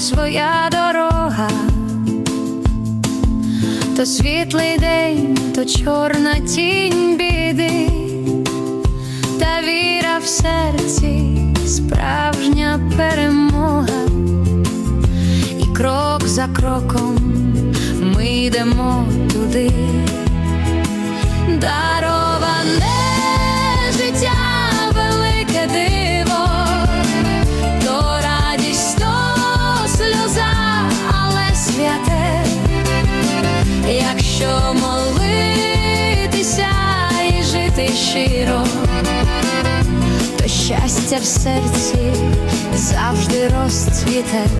своя дорога, то світлий день, то чорна тінь біди, та віра в серці, справжня перемога, і крок за кроком ми йдемо туди, жити щиро, то щастя в серці завжди розцвіте.